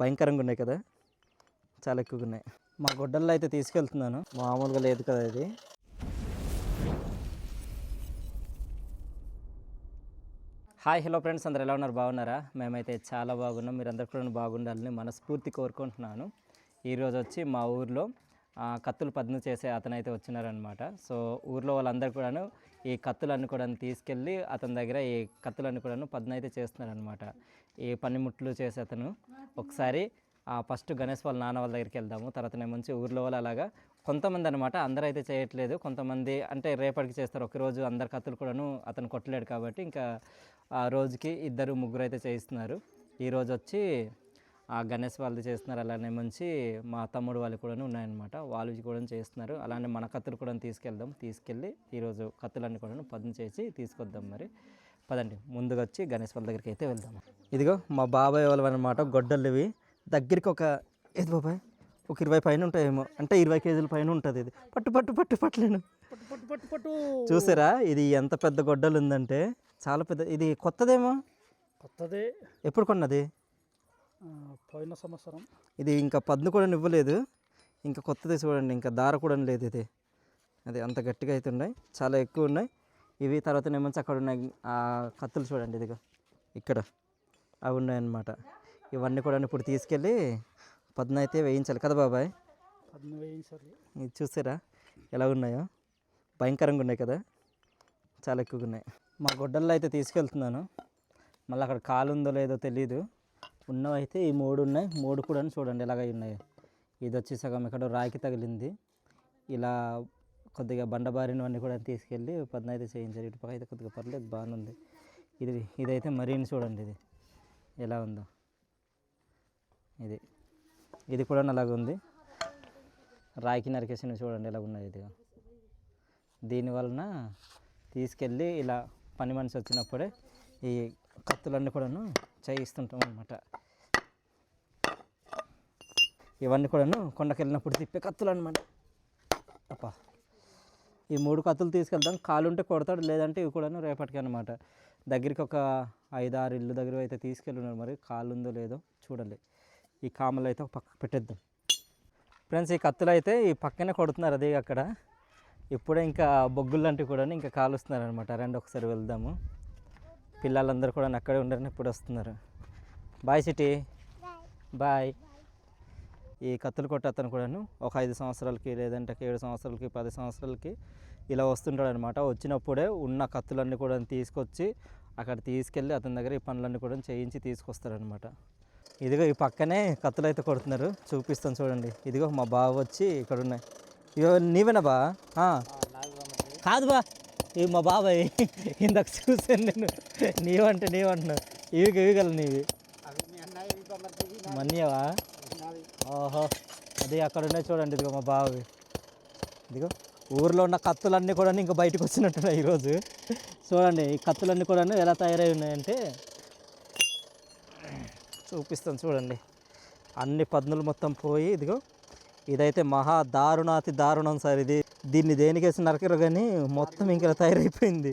భయంకరంగా ఉన్నాయి కదా? చాలా ఎక్కువగా ఉన్నాయి. మా గొడ్డల్లో అయితే తీసుకెళ్తున్నాను. మామూలుగా లేదు కదా ఇది. Hi hello friends. అందరు ఎలా ఉన్నారు? బాగున్నారా? మేమైతే చాలా బాగున్నాం. మీరందరూ కూడా బాగుండాలని మనస్ఫూర్తి కోరుకుంటున్నాను. ఈరోజు వచ్చి మా ఊర్లో కత్తులు పదును చేసే అతనైతే వచ్చినారనమాట సో ఊర్లో వాళ్ళందరూ కూడాను ఈ కత్తులన్నీ కూడా తీసుకెళ్ళి అతని దగ్గర ఈ కత్తులన్నీ కూడాను పదును అయితే చేస్తున్నారనమాట ఈ పనిముట్లు చేసే అతను ఒకసారి ఫస్ట్ గణేష్ వాళ్ళ నాన్న వాళ్ళ దగ్గరికి వెళ్దాము. తర్వాత మంచి ఊర్లో వాళ్ళు అలాగా కొంతమంది అనమాట అందరూ అయితే చేయట్లేదు. కొంతమంది అంటే రేపటికి చేస్తారు. ఒకరోజు అందరి కత్తులు కూడాను అతను కొట్టలేడు కాబట్టి ఇంకా ఆ రోజుకి ఇద్దరు ముగ్గురు అయితే చేయిస్తున్నారు ఈరోజు వచ్చి గణేష్ వాళ్ళది చేస్తున్నారు అలానే మంచి మా తమ్ముడు వాళ్ళు కూడా ఉన్నాయన్నమాట. వాళ్ళు కూడా చేస్తున్నారు. అలానే మన కత్తులు కూడా తీసుకెళ్దాం. తీసుకెళ్ళి ఈరోజు కత్తులన్నీ కూడా పదును చేసి తీసుకొద్దాం మరి. పదండి ముందుగా వచ్చి గణేష్ వాళ్ళ దగ్గరికి అయితే వెళ్దాం. ఇదిగో మా బాబాయ్ వాళ్ళు అనమాట గొడ్డలు ఇవి దగ్గరికి ఒక ఏది బాబాయ్? ఒక ఇరవై పైన ఉంటాయేమో. అంటే ఇరవై కేజీల పైన ఉంటుంది ఇది. పట్టు పట్టు పట్టు పట్టలేను పట్టు పట్టు పట్టు పట్టు. చూసారా? ఇది ఎంత పెద్ద గొడ్డలు ఉందంటే చాలా పెద్ద ఇది కొత్తదేమో? కొత్తదే. ఎప్పుడు కొన్నది? పోయిన సంవత్సరం. ఇది ఇంకా పద్ను కూడా ఇవ్వలేదు ఇంకా కొత్తది చూడండి ఇంకా దార కూడా లేదు ఇది. అది అంత గట్టిగా అయితే ఉన్నాయి. చాలా ఎక్కువ ఉన్నాయి. ఇవి తర్వాత ఏమంచి అక్కడ ఉన్నాయి. ఆ కత్తులు చూడండి ఇదిగో. ఇక్కడ అవి ఉన్నాయన్నమాట. ఇవన్నీ కూడా ఇప్పుడు తీసుకెళ్ళి పద్ను అయితే వేయించాలి కదా బాబాయ్? పద్మ వేయించాలి. ఇది చూసారా ఎలా ఉన్నాయో? భయంకరంగా ఉన్నాయి కదా? చాలా ఎక్కువగా ఉన్నాయి. మా గొడ్డల్లో అయితే తీసుకెళ్తున్నాను. మళ్ళీ అక్కడ కాలు ఉందో లేదో తెలియదు ఉన్నవైతే ఈ మూడు ఉన్నాయి మూడు కూడా చూడండి ఎలాగ ఉన్నాయి. ఇది వచ్చి సగం ఇక్కడ రాయికి తగిలింది. ఇలా కొద్దిగా బండబారినవన్నీ కూడా తీసుకెళ్ళి పద్నైదు అయితే చేయించారు. ఇటు పక్క అయితే కొద్దిగా పర్లేదు బాగానుంది ఇది ఇదైతే మరీని చూడండి ఇది. ఎలా ఉందో. ఇది ఇది కూడా అలాగ ఉంది. రాయికి నరికేసిన చూడండి ఎలా ఉన్నది ఇది దీని వలన తీసుకెళ్ళి ఇలా పని మనిషి వచ్చినప్పుడే ఈ కత్తులన్నీ కూడాను చేయిస్తుంటాం అనమాట ఇవన్నీ కూడాను కొండకెళ్ళినప్పుడు తిప్పే కత్తులు అనమాట అప్పా ఈ మూడు కత్తులు తీసుకెళ్తాం కాలు ఉంటే కొడతాడు లేదంటే ఇవి కూడాను రేపటికి అనమాట దగ్గరికి ఒక ఐదు ఆరు ఇల్లు దగ్గర అయితే తీసుకెళ్ళినారు మరి. కాలు ఉందో లేదో చూడాలి ఈ కామలు అయితే ఒక పక్కకు పెట్టేద్దాం. ఫ్రెండ్స్ ఈ కత్తులు అయితే ఈ పక్కనే కొడుతున్నారు అదే అక్కడ. ఇప్పుడే ఇంకా బొగ్గులు లాంటివి కూడా ఇంకా కాలుస్తున్నారు అనమాట రండి ఒకసారి వెళ్దాము. పిల్లలందరూ కూడా అక్కడే ఉండరని ఇప్పుడు వస్తున్నారు. Bye city. బాయ్. ఈ కత్తులు కొట్టే అతను కూడాను ఒక ఐదు సంవత్సరాలకి లేదంటే ఏడు సంవత్సరాలకి పది సంవత్సరాలకి ఇలా వస్తుంటాడు అనమాట వచ్చినప్పుడే ఉన్న కత్తులన్నీ కూడా తీసుకొచ్చి అక్కడ తీసుకెళ్ళి అతని దగ్గర ఈ పనులన్నీ కూడా చేయించి తీసుకొస్తారనమాట ఇదిగో ఈ పక్కనే కత్తులు అయితే కొడుతున్నారు. చూపిస్తాను చూడండి. ఇదిగో మా బావ వచ్చి ఇక్కడ ఉన్నాయి ఇగో నీవేనా బా. కాదు బా ఇవి మా బాబాయ్ ఇందాక చూసాను నేను. నీవంటే నీవంటున్నావు. ఇవి ఇవి గల నీవి. మన్యవా ఓహో. అది అక్కడ ఉన్నాయి చూడండి ఇదిగో మా బావవి ఇదిగో. ఊర్లో ఉన్న కత్తులన్నీ కూడా ఇంకా బయటకు వచ్చినట్టున్నాయి ఈరోజు. చూడండి ఈ కత్తులన్నీ కూడా ఎలా తయారై ఉన్నాయంటే చూపిస్తాను చూడండి. అన్ని పద్నులు మొత్తం పోయి ఇదిగో. ఇదైతే మహా దారుణాతి దారుణం సార్ ఇది. దీన్ని దేనికేసి నరకరు కానీ మొత్తం ఇంకా తయారైపోయింది.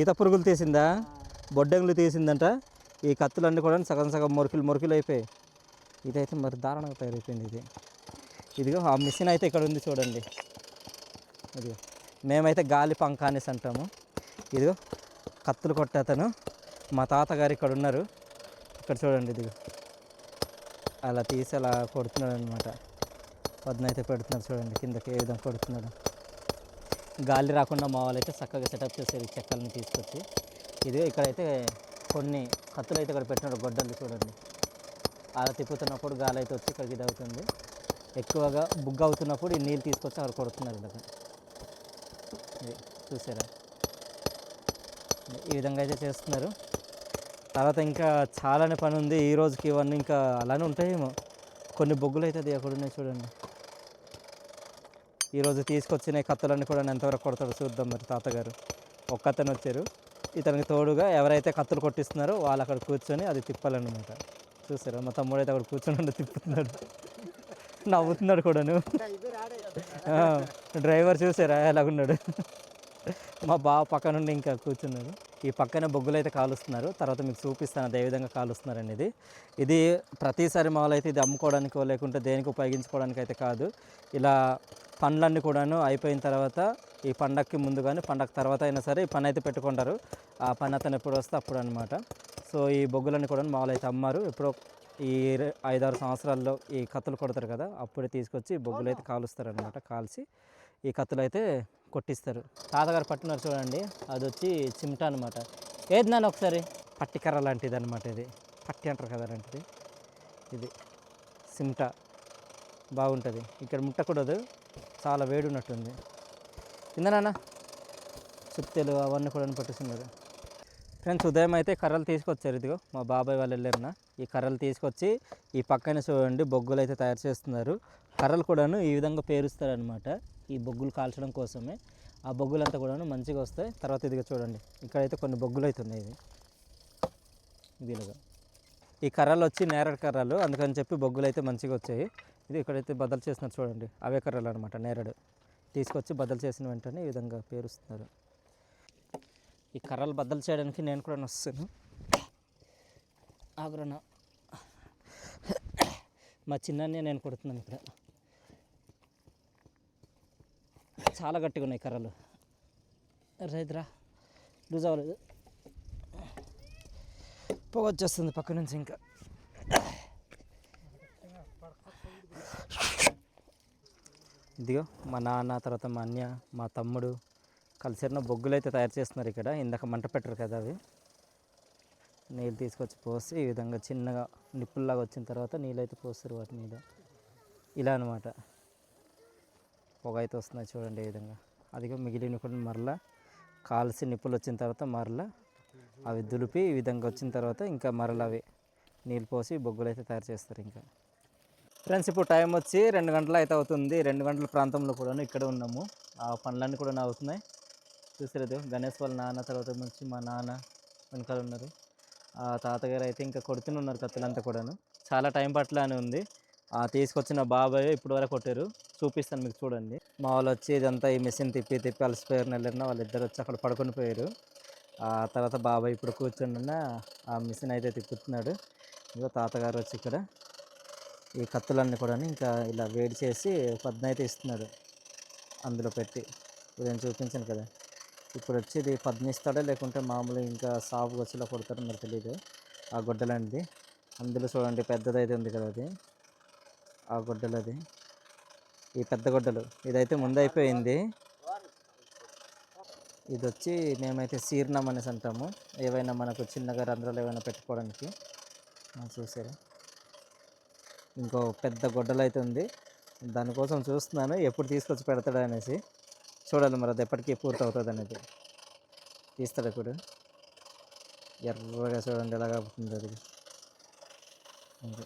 ఈత పురుగులు తీసిందా బొడ్డంగులు తీసిందంట. ఈ కత్తులన్నీ కూడా సగం సగం మొరుకులు మొరుకులు అయిపోయాయి. ఇదైతే మరి దారుణంగా తయారైపోయింది ఇది. ఇదిగో ఆ మిషన్ అయితే ఇక్కడ ఉంది చూడండి. ఇదిగో మేమైతే గాలి పంక అనేసి అంటాము. ఇదిగో కత్తులు కొట్టే అతను. మా తాతగారు ఇక్కడ ఉన్నారు. ఇక్కడ చూడండి ఇదిగో. అలా తీసి అలా కొడుతున్నాడు అనమాట పద్న అయితే పెడుతున్నాడు చూడండి కిందకి ఏ విధంగా కొడుతున్నాడు. గాలి రాకుండా మా చక్కగా సెటప్ చేశారు చెక్కలను తీసుకొచ్చి. ఇది ఇక్కడైతే కొన్ని కత్తులు అయితే ఇక్కడ పెట్టినాడు గొడ్డలు చూడండి. అలా తిప్పుతున్నప్పుడు గాలి అయితే వచ్చి ఇక్కడికి ఇది అవుతుంది ఎక్కువగా బుగ్గ అవుతున్నప్పుడు ఈ నీళ్ళు తీసుకొచ్చి అక్కడ కొడుతున్నారు ఇక్కడ చూసారా? ఈ విధంగా అయితే చేస్తున్నారు. తర్వాత ఇంకా చాలానే పని ఉంది. ఈ రోజుకి ఇవన్నీ ఇంకా అలానే ఉంటాయేమో. కొన్ని బొగ్గులు అయితే అది అక్కడ ఉన్నాయి చూడండి. ఈరోజు తీసుకొచ్చిన కత్తులన్నీ కూడా ఎంతవరకు కొడతాడో చూద్దాం మరి తాతగారు. ఒక్కతను వచ్చారు. ఇతనికి తోడుగా ఎవరైతే కత్తులు కొట్టిస్తున్నారో వాళ్ళు అక్కడ కూర్చొని అది తిప్పాలన్నమాట. చూసారు? మా తమ్ముడు అయితే అక్కడ కూర్చొని ఉండి తిప్పుతున్నాడు. నవ్వుతున్నాడు కూడాను. డ్రైవర్ చూసారా? ఎలాగున్నాడు? మా బావ పక్క నుండి ఇంకా కూర్చున్నాడు. ఈ పక్కన బొగ్గులు అయితే కాలుస్తున్నారు. తర్వాత మీకు చూపిస్తాను అదే విధంగా కాలుస్తున్నారు అనేది. ఇది ప్రతిసారి మామూలు అయితే ఇది అమ్ముకోవడానికో లేకుంటే దేనికి ఉపయోగించుకోవడానికి అయితే కాదు. ఇలా పండ్లన్నీ కూడాను అయిపోయిన తర్వాత ఈ పండగకి ముందు కానీ పండగ తర్వాత అయినా సరే ఈ పని అయితే పెట్టుకుంటారు. ఆ పని అతను ఎప్పుడు వస్తే అప్పుడు అనమాట సో ఈ బొగ్గులన్నీ కూడా మామూలు అయితే అమ్మారు. ఎప్పుడో ఈ ఐదారు సంవత్సరాల్లో ఈ కత్తులు కొడతారు కదా అప్పుడే తీసుకొచ్చి బొగ్గులు అయితే కాలుస్తారు అనమాట కాల్చి ఈ కత్తులు అయితే కొట్టిస్తారు. తాతగారు పట్టున్నారు చూడండి అది వచ్చి చిమ్టా అనమాట ఏది నాన్న ఒకసారి? పట్టికర్ర లాంటిది అనమాట ఇది. పట్టి అంటారు కదా అలాంటిది. ఇది సిమ్టా బాగుంటుంది. ఇక్కడ ముట్టకూడదు. చాలా వేడి ఉన్నట్టుంది కింద నాన్న అవన్నీ కూడా పట్టిస్తున్నారు. ఫ్రెండ్స్ ఉదయం అయితే కర్రలు తీసుకొచ్చారు. ఇదిగో మా బాబాయ్ వాళ్ళు వెళ్ళారన్న ఈ కర్రలు తీసుకొచ్చి ఈ పక్కన చూడండి బొగ్గులు అయితే తయారు చేస్తున్నారు. కర్రలు కూడాను ఈ విధంగా పేరుస్తారనమాట ఈ బొగ్గులు కాల్చడం కోసమే. ఆ బొగ్గులంతా కూడాను మంచిగా వస్తాయి. తర్వాత ఇదిగో చూడండి ఇక్కడైతే కొన్ని బొగ్గులు అయితే ఉన్నాయి. ఇది ఇదిలాగా. ఈ కర్రలు వచ్చి నేరడు కర్రలు అందుకని చెప్పి బొగ్గులు అయితే మంచిగా వచ్చాయి. ఇది ఇక్కడైతే బద్దలు చేస్తున్నారు చూడండి అవే కర్రలు అనమాట నేరడు. తీసుకొచ్చి బద్దలు చేసిన వెంటనే ఈ విధంగా పేరుస్తున్నారు. ఈ కర్రలు బద్దలు చేయడానికి నేను కూడా వస్తాను ఆగ్రహణ మా చిన్ననే నేను కొడుతున్నాను ఇక్కడ. చాలా గట్టిగా ఉన్నాయి కర్రలు. రైతురా లూజ్ అవ్వలేదు. పొగ వచ్చేస్తుంది పక్క నుంచి ఇంకా. ఇదిగో మా నాన్న తర్వాత మా అన్య మా తమ్ముడు కలిసిన బొగ్గులు అయితే తయారు చేస్తున్నారు ఇక్కడ. ఇందాక మంట పెట్టరు కదా అవి. నీళ్ళు తీసుకొచ్చి పోసి ఈ విధంగా చిన్నగా నిప్పుల్లాగా వచ్చిన తర్వాత నీళ్ళు అయితే పోస్తారు వాటి మీద. ఇలా అనమాట పొగ అయితే వస్తున్నాయి చూడండి ఈ విధంగా. అదిగో మిగిలిన కూడా మరలా కాల్సి నిప్పులు వచ్చిన తర్వాత మరలా అవి దులిపి ఈ విధంగా వచ్చిన తర్వాత ఇంకా మరలా అవి నీళ్ళు పోసి బొగ్గులు అయితే తయారు చేస్తారు ఇంకా. ఫ్రెండ్స్ ఇప్పుడు టైం వచ్చి రెండు గంటలు అయితే అవుతుంది. రెండు గంటల ప్రాంతంలో కూడా ఇక్కడ ఉన్నాము. ఆ పనులన్నీ కూడా అవుతున్నాయి. చూసారు గణేష్ వాళ్ళ నాన్న తర్వాత నుంచి మా నాన్న వెనకాల ఉన్నారు. ఆ తాతగారు అయితే ఇంకా కొడుతూనే ఉన్నారు కత్తులంతా కూడాను. చాలా టైం పట్టలానే అని ఉంది. ఆ తీసుకొచ్చిన బాబాయ్ ఇప్పుడు వరకు కొట్టారు. చూపిస్తాను మీకు చూడండి. మా వాళ్ళు వచ్చి ఇదంతా ఈ మెషిన్ తిప్పి తిప్పి అలసిపోయారు నెల్లరిన. వాళ్ళిద్దరు వచ్చి అక్కడ పడుకొని పోయారు. ఆ తర్వాత బాబాయ్ ఇప్పుడు కూర్చున్న ఆ మిషన్ అయితే తిప్పుతున్నాడు. ఇగో తాతగారు వచ్చి ఇక్కడ ఈ కత్తులన్నీ కూడా ఇంకా ఇలా వేడి చేసి పద్న అయితే ఇస్తున్నాడు. అందులో పెట్టి నేను చూపించాను కదా. ఇప్పుడు వచ్చి ఇది పద్మ ఇస్తాడో లేకుంటే మామూలు ఇంకా సాఫ్గా వచ్చేలా కొడతాడో మరి తెలియదు ఆ గొడ్డలండి. అందులో చూడండి పెద్దది అయితే ఉంది కదా అది. ఆ గుడ్డలు అది ఈ పెద్ద గుడ్డలు. ఇదైతే ముందు అయిపోయింది. ఇది వచ్చి మేమైతే సీర్ణం అనేసి అంటాము. ఏవైనా మనకు చిన్నగా రంధ్రాలు ఏమైనా పెట్టుకోవడానికి. చూసారా? ఇంకో పెద్ద గొడ్డలు అయితే ఉంది దానికోసం చూస్తున్నాను ఎప్పుడు తీసుకొచ్చి పెడతాడు అనేసి. చూడాలి మరి అది ఎప్పటికీ పూర్తి అవుతుంది అనేది తీస్తాడు ఇప్పుడు? ఎర్రగా చూడండి ఎలాగా అవుతుంది అది. అమ్మో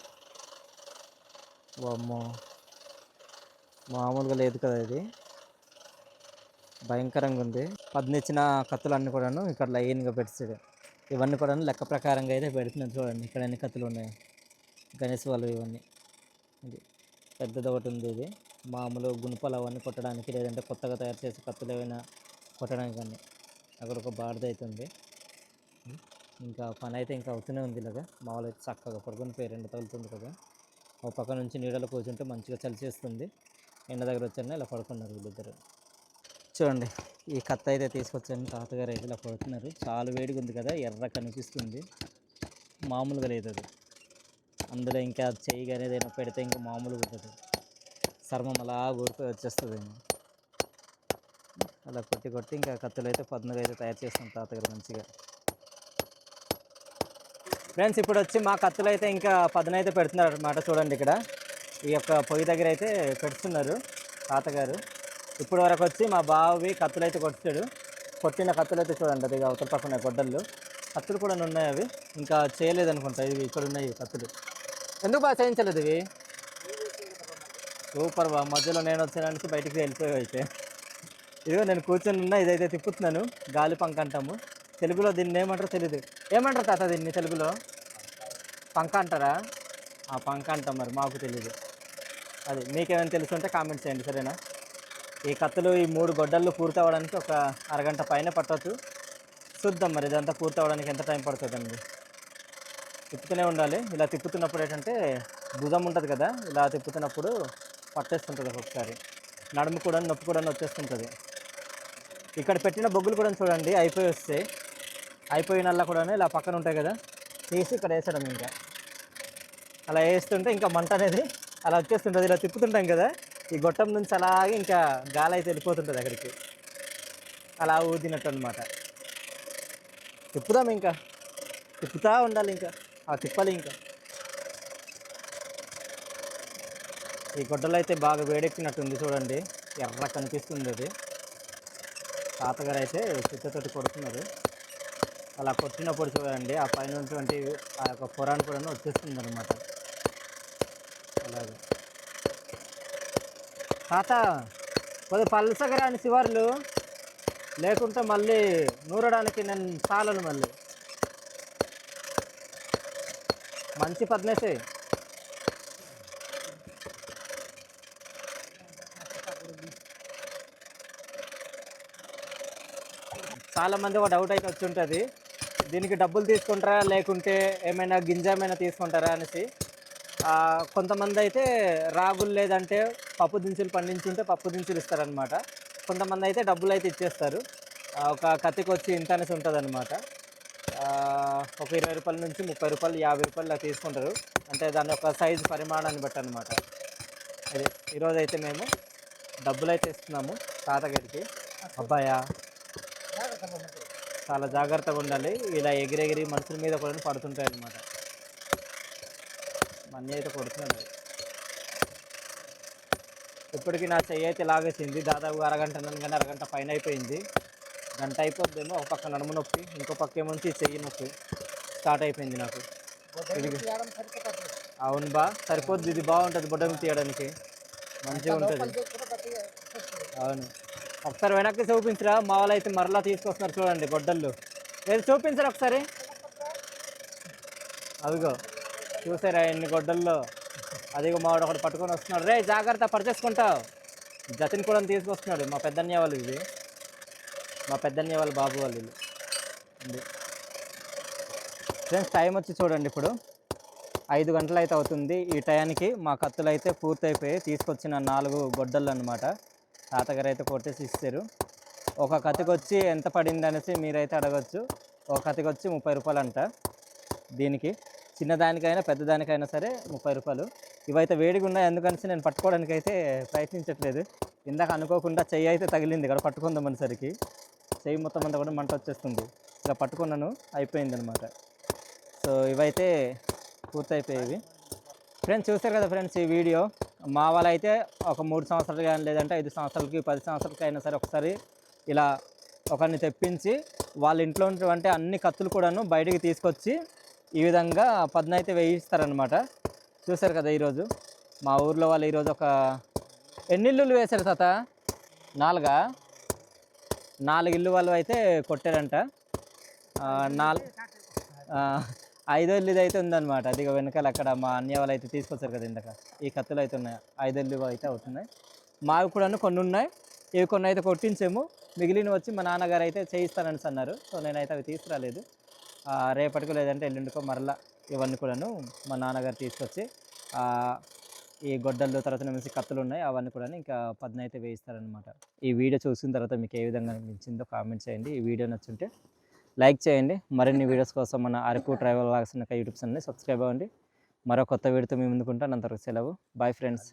వామ్మో. మామూలుగా లేదు కదా ఇది. భయంకరంగా ఉంది. పద్నిచ్చిన కత్తులన్నీ కూడాను ఇక్కడ లైన్గా పెడతాడు. ఇవన్నీ కూడా లెక్క ప్రకారంగా అయితే పెడుతున్నాను చూడండి. ఇక్కడ ఎన్ని కత్తులు ఉన్నాయి? గణేష్ వాళ్ళు ఇవన్నీ. ఇది. పెద్దది ఒకటి ఉంది ఇది మామూలు గుణపాలు అవన్నీ కొట్టడానికి లేదంటే కొత్తగా తయారు చేసే కత్తులు ఏమైనా కొట్టడానికి కానీ అక్కడ ఒక బాడది అయితే ఉంది ఇంకా పని అయితే ఇంకా అవుతూనే ఉంది ఇలాగా. మామూలు అయితే చక్కగా పడుకుని పోయి రెండు తగులుతుంది కదా. ఒక పక్క నుంచి నీడలో కూర్చుంటే మంచిగా చలిచేస్తుంది. ఎండ దగ్గర వచ్చాను ఇలా పడుకున్నారు వీళ్ళిద్దరు. చూడండి ఈ కత్త అయితే తీసుకొచ్చాను. తాతగారు అయితే ఇలా పడుతున్నారు. చాలా వేడిగా ఉంది కదా ఎర్ర కనిపిస్తుంది. మామూలుగా లేదు అది అందులో ఇంకా చేయి కానీ ఏదైనా పెడితే ఇంకా మామూలుగా ఉంటుంది. చర్మం అలా ఊరిపోయి వచ్చేస్తుంది. అలా కొట్టి కొట్టి ఇంకా కత్తులు అయితే పద్నుగా అయితే తయారు చేస్తాం తాతగారు మంచిగా. ఫ్రెండ్స్ ఇప్పుడు వచ్చి మా కత్తులు అయితే ఇంకా పదునైతే పెడుతున్నారు అనమాట చూడండి ఇక్కడ. ఈ యొక్క పొయ్యి దగ్గర అయితే పెడుతున్నారు తాతగారు. ఇప్పుడు వరకు వచ్చి మా బావి కత్తులు అయితే కొట్టాడు. కొట్టిన కత్తులు అయితే చూడండి అది అవతల పక్కన గొడ్డళ్ళు. కత్తులు కూడా ఉన్నాయి అవి. ఇంకా చేయలేదనుకుంటా ఇవి ఇక్కడ ఉన్నాయి కత్తులు. ఎందుకు బాగా చేయించలేదు ఇవి? సూపర్ బా. మధ్యలో నేను వచ్చేదానికి బయటికి వెళ్ళిపోయావు అయితే. ఇదిగో నేను కూర్చొని ఉన్నా ఇదైతే తిప్పుతున్నాను. గాలి పంక అంటాము. తెలుగులో దీన్ని ఏమంటారో తెలియదు ఏమంటారు తాత దీన్ని తెలుగులో? పంక అంటారా? ఆ పంక అంటాం మరి మాకు తెలియదు అది మీకేమైనా తెలుసు ఉంటే కామెంట్ చేయండి సరేనా? ఈ కత్తులు ఈ మూడు గొడ్డళ్ళు పూర్తి అవ్వడానికి ఒక అరగంట పైన పట్టవచ్చు చూద్దాం మరి ఇదంతా పూర్తి అవ్వడానికి ఎంత టైం పడుతుందండి? తిప్పుతూనే ఉండాలి. ఇలా తిప్పుతున్నప్పుడు ఏంటంటే భుజం ఉంటుంది కదా ఇలా తిప్పుతున్నప్పుడు పట్టేస్తుంటుంది ఒక్కొక్కసారి. నడుము కూడా నొప్పి కూడా వచ్చేస్తుంటుంది ఇక్కడ పెట్టిన బొగ్గులు కూడా చూడండి అయిపోయి వస్తాయి అయిపోయినల్లా కూడా ఇలా పక్కన ఉంటాయి కదా తీసి ఇక్కడ వేసడం ఇంకా. అలా వేస్తుంటే ఇంకా మంట అనేది అలా వచ్చేస్తుంటుంది. ఇలా తిప్పుతుంటాం కదా ఈ గొట్టం నుంచి అలాగే ఇంకా గాలి అయితే వెళ్ళిపోతుంటుంది అక్కడికి. అలా ఊదినట్టు అనమాట తిప్పుదాం ఇంకా. తిప్పుతా ఉండాలి ఇంకా. తిప్పాలి ఇంకా. ఈ గొడ్డలు అయితే బాగా వేడెక్కినట్టుంది చూడండి. ఎర్ర కనిపిస్తుంది అది. తాతగారు అయితే చిత్తతోటి కొడుతున్నారు. అలా కొట్టినప్పుడు చూడండి ఆ పైన ఉన్నటువంటి ఆ యొక్క పొరాన్ని కూడా వచ్చేస్తుంది అనమాట అలాగే. తాత కొద్ది పల్సగరాని శివార్లు లేకుంటే మళ్ళీ నూరడానికి నేను చాలను మళ్ళీ. మంచి పద్మేసే. చాలా మంది ఒక డౌట్ అయితే వచ్చి ఉంటుంది. దీనికి డబ్బులు తీసుకుంటారా? లేకుంటే ఏమైనా గింజ ఏమైనా తీసుకుంటారా అనేసి. కొంతమంది అయితే రాగులు లేదంటే పప్పు దినుసులు పండించుంటే పప్పు దినుసులు ఇస్తారనమాట కొంతమంది అయితే డబ్బులు అయితే ఇచ్చేస్తారు. ఒక కత్తికి వచ్చి ఇంత అనేసి ఉంటుంది అనమాట ఒక ఇరవై రూపాయల నుంచి ముప్పై రూపాయలు యాభై రూపాయలు ఇలా తీసుకుంటారు. అంటే దాని యొక్క సైజు పరిమాణాన్ని బట్టి అనమాట అది ఈరోజు అయితే మేము డబ్బులు అయితే ఇస్తున్నాము తాతగారికి. అబ్బాయా చాలా జాగ్రత్తగా ఉండాలి. ఇలా ఎగిరెగిరి మనుషుల మీద కూడా పడుతుంటాయి అనమాట మన్నీ అయితే కొడుతున్నాడు ఇప్పటికి నా చెయ్యి అయితే లాగేసింది దాదాపు అరగంట నన్ను కానీ అరగంట పైన అయిపోయింది. గంట అయిపోద్దేమో ఒక పక్క నడుము నొప్పి ఇంకో పక్క ఏమొచ్చి చెయ్యి నొప్పి. స్టార్ట్ అయిపోయింది నాకు. అవును బా సరిపోద్ది ఇది బాగుంటుంది బుడ్డమి తీయడానికి. మంచిగా ఉంటుంది. అవును. ఒకసారి వెనక్కి చూపించరా మా వాళ్ళు అయితే మరలా తీసుకొస్తున్నారు చూడండి గొడ్డళ్ళు ఏది చూపించరా ఒకసారి? అదిగో చూసారా ఎన్ని గొడ్డల్లో? అదిగో మావాడు ఒకటి పట్టుకొని వస్తున్నాడు. రే జాగ్రత్త పడిచేసుకుంటావు జతిన్ కూడా తీసుకొస్తున్నాడు మా పెద్దన్నయ్య వాళ్ళు ఇది. మా పెద్దన్నయ్య వాళ్ళ బాబు వాళ్ళు ఫ్రెండ్స్ టైం వచ్చి చూడండి ఇప్పుడు. ఐదు గంటలు అయితే అవుతుంది. ఈ టయానికి మా కత్తులు అయితే పూర్తయిపోయి తీసుకొచ్చిన నాలుగు గొడ్డళ్ళు అనమాట తాతగారు అయితే కొట్టేసి ఇస్తారు. ఒక కత్తికి వచ్చి ఎంత పడింది అనేసి మీరైతే అడగచ్చు. ఒక కత్తికి వచ్చి ముప్పై రూపాయలు అంట దీనికి. చిన్నదానికైనా పెద్దదానికైనా సరే ముప్పై రూపాయలు. ఇవైతే వేడిగా ఉన్నాయి ఎందుకనేసి నేను పట్టుకోవడానికి అయితే ప్రయత్నించట్లేదు. ఇందాక అనుకోకుండా చెయ్యి అయితే తగిలింది ఇక్కడ పట్టుకుందాం చేయి మొత్తం అంతా కూడా మంట వచ్చేస్తుంది. ఇలా పట్టుకున్నాను అయిపోయింది అనమాట సో ఇవైతే పూర్తయిపోయేవి. ఫ్రెండ్స్ చూస్తారు కదా ఫ్రెండ్స్ ఈ వీడియో? మా వాళ్ళు అయితే ఒక మూడు సంవత్సరాలు కానీ లేదంటే ఐదు సంవత్సరాలకి పది సంవత్సరాలకి అయినా సరే ఒకసారి ఇలా ఒకరిని తెప్పించి వాళ్ళ ఇంట్లో ఉన్నటువంటి అన్ని కత్తులు కూడాను బయటికి తీసుకొచ్చి ఈ విధంగా పదును అయితే వేయిస్తారనమాట చూశారు కదా ఈరోజు? మా ఊర్లో వాళ్ళు ఈరోజు ఒక ఎన్ని ఇల్లులు వేశారు తాత? నాలుగా? నాలుగు ఇల్లు వాళ్ళు అయితే కొట్టారంట. నాలుగు ఐదో ఇల్లుది అయితే ఉందన్నమాట. అది వెనకాల అక్కడ మా అన్నయ్య వాళ్ళు అయితే తీసుకొచ్చారు కదా ఇందాక. ఈ కత్తులు అయితే ఉన్నాయి. ఐదో ఇల్లు అయితే అవుతున్నాయి. మాకు కూడా కొన్ని ఉన్నాయి. ఇవి కొన్ని అయితే కొట్టించాము. మిగిలిన వచ్చి మా నాన్నగారు అయితే చేయిస్తానని అన్నారు. సో నేనైతే అవి తీసుకురాలేదు. రేపటికో లేదంటే ఎల్లుండికో మరలా ఇవన్నీ కూడాను మా నాన్నగారు తీసుకొచ్చి ఈ గొడ్డళ్ళు తర్వాత మంచి కత్తులు ఉన్నాయి అవన్నీ కూడా ఇంకా పద్న అయితే వేయిస్తారనమాట ఈ వీడియో చూసిన తర్వాత మీకు ఏ విధంగా అనిపించిందో కామెంట్ చేయండి. ఈ వీడియో నచ్చుంటే లైక్ చేయండి. మరిన్ని వీడియోస్ కోసం మన అరకు ట్రావెల్ వాగ్స్ యూట్యూబ్ ఛానల్ని సబ్స్క్రైబ్ అవ్వండి. మరో కొత్త వీడియోతో మీ ముందుకుంటాను అంతవరకు సెలవు. Bye friends